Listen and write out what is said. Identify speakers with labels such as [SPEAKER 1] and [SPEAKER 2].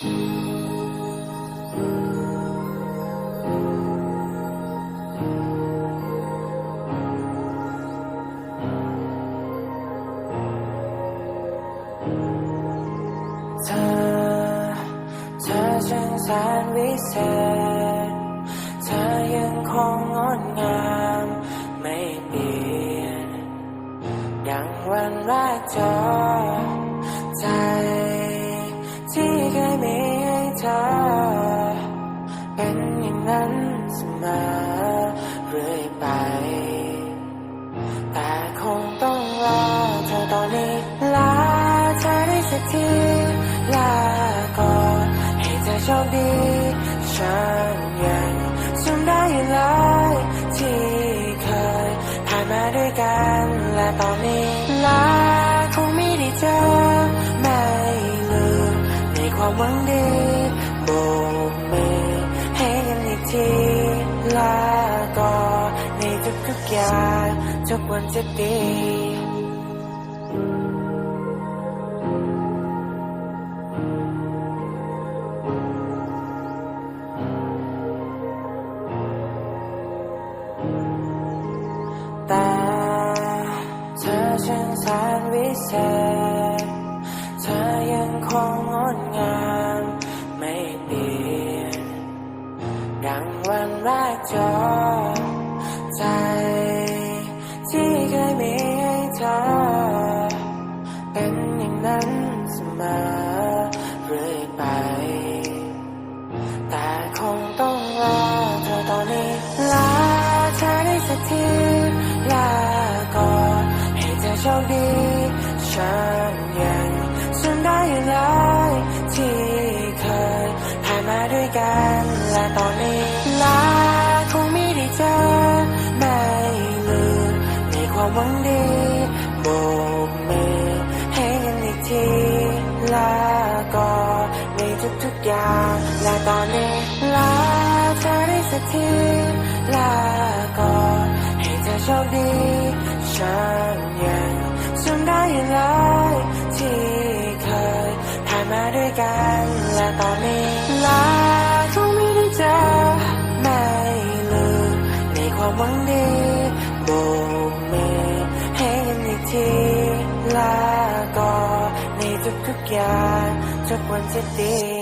[SPEAKER 1] เธอ เธอช่างแสนวิเศษ เธอยังคงงดงามไม่เปลี่ยน ดังวันแรกเจอใจที่เคยมี ให้เป็นอย่างนั้นเสมอเรื่อยไป แต่คงต้องรอเธอตอนนี้ลาเธอได้สักทีลาก่อนให้เธอโชคดีฉันยังจำได้อยู่เลยที่เคยผ่านมาด้วยกันและตอนนี้ลาคงไม่ได้เจอ ทีลาก่อนในทุกๆอย่างทุกวันจะดีแต่เธอช่างแสนวิเศษเธอยังคงงดงาม โชคดีฉันยังจำได้อยู่เลยที่เคยผ่านมาด้วยกันและตอนนี้ลาคงไม่ได้เจอไม่ลืมในความหวังดีโบกมือให้กันอีกทีลาก่อนในทุกๆอย่างและตอนนี้ลาเธอได้สักทีลาก่อนให้เธอโชคดี มาด้วยกันและตอนนี้ลาคงไม่ได้เจอไม่ลืมในความหวังดีโบกมือให้กันอีกทีลาก่อนในทุกๆอย่างทุกวันจะดี